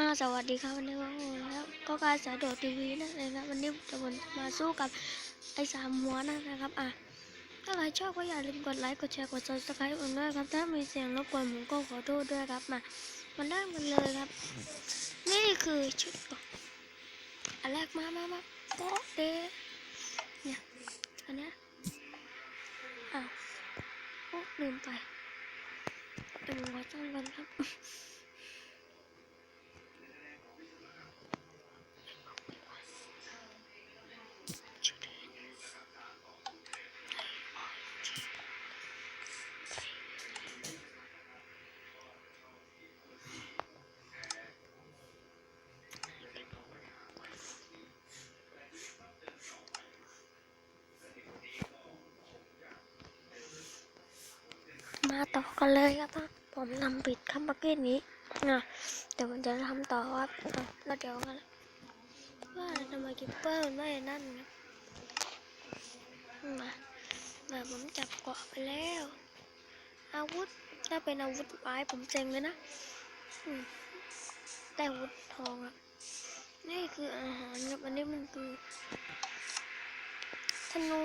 อ่าสวัสดีครับวันนี้ว่าโอ้แล้วก็การสายโดดทีวีนั่นเองครับวันนี้จะมมาสู้กับไอ้สามหัวนั่นะครับอะถ้าใครชอบก็อย่าลืมกดไลค์กดแชร์กด subscribe ผมด้วยครับถ้ามีเสียงรบกวนผมก็ขอโทษด้วยครับมามันได้มันเลยครับ นี่คือชุดอันแรกมามามาโป๊ะเดเนี่ยอันเนี้ยอ้าวโอ้ลืมไปเดี๋ยวผมขอตั้งกันครับ มา ต่อกันเลยครับผมทำผิดคำเมื่อกี้นี้นะเดี๋ยวผมจะทำต่อครับอะแล้วเดี๋ยวกันว่าทำไมกิปเปอร์มันไม่นั่นนะมามาผมจับเกาะไปแล้ว อาวุธถ้าเป็นอาวุธไม้ผมเจ๋งเลยนะแต่อาวุธทองอะนี่คืออาหารครับอันนี้มันคือธนู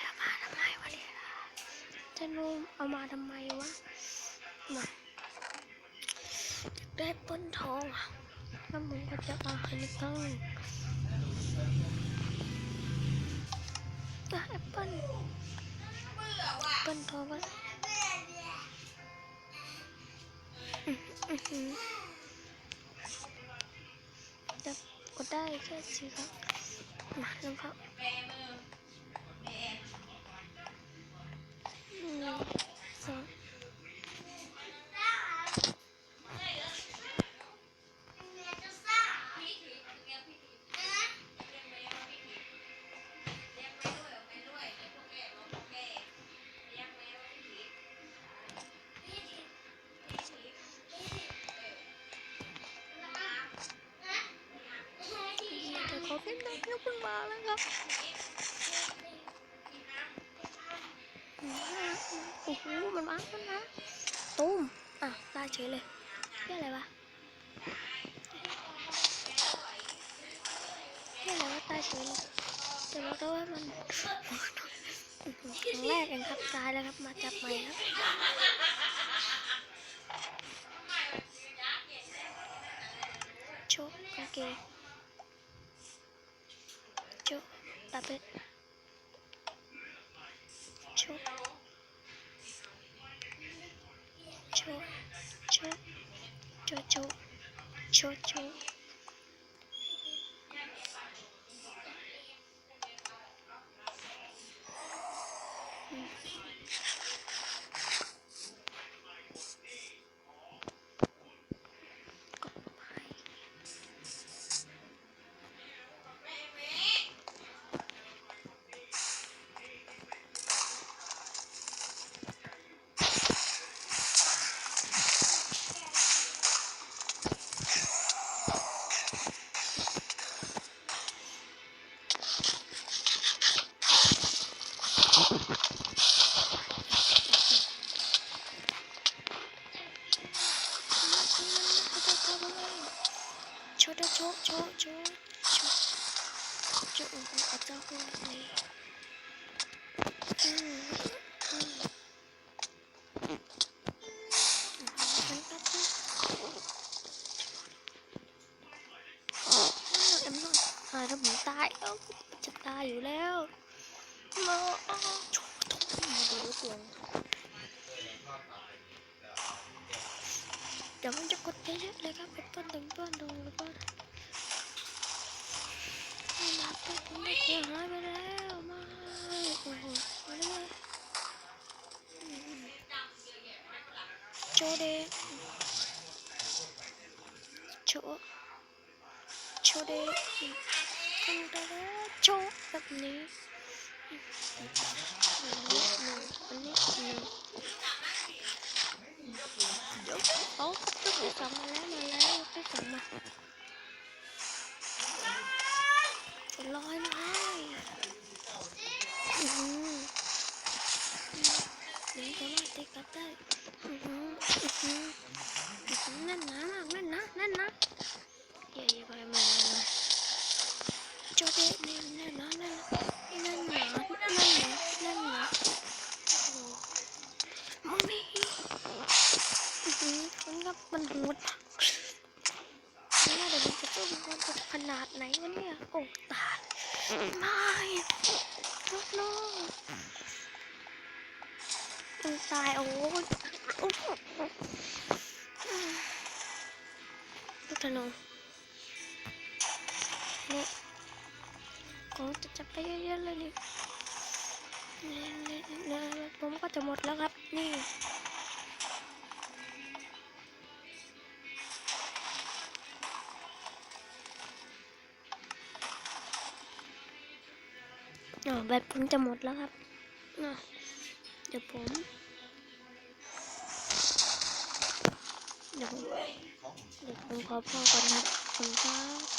เอามาทำไมวะเนี่ย ธนูเอามาทำไมวะมาได้ป้นทองอะแล้วผมก็จะเอาอันนี้ตั้งได้แอปเปิ้ลเปิ้ลทองอะแต่ก็ได้แค่สี่ครั้งมาแล้วครับ มาแล้วครับโอ้โหมันมามันมาตุ้มอะได้เฉยเลยเรียกอะไรวะเรียกอะไรวะตายเฉยเลยแต่เราก็ว่ามันครั้งแรกเองครับตายแล้วครับมาจับใหม่ครับโชกโอเค Çok babı. Çok. Çok. Çok. Çok. Çok. Çok. Çok. chỗ đó chỗ chỗ chỗ chỗ chỗ ở đâu này nó bị tay chụp tay อยู่แล้ว 내가 몇 번 등반 동물반 나쁜 동물 기억하면 해 엄마 원래 초대 초 초대 깜짝아 초 같네 언니 언니 언니 สองมาแล้วมาแล้วไปสองมาลอยลอยอืมเดี๋ยวจะมาติดกับได้อืมอืมนั่นนะนั่นนะนั่นนะอย่าอย่าไปมาโจ๊จนี่นั่นนะนั่นนะ นาดไหนวะเนี่ยโอ้ตายไม่ลูกน้องมันตาย โอ้ยโอ้โหลูกธนูเนี่ยของจะจับไปเยอะๆเลยนี่เนี่นี่ยเนี่ยผมก็จะหมดแล้วครับ นี่ แบตผมจะหมดแล้วครับเดี๋ยวผม เดี๋ยวผมเดี๋ยวผมขอพ่อก่อนครับขอบคุณครับ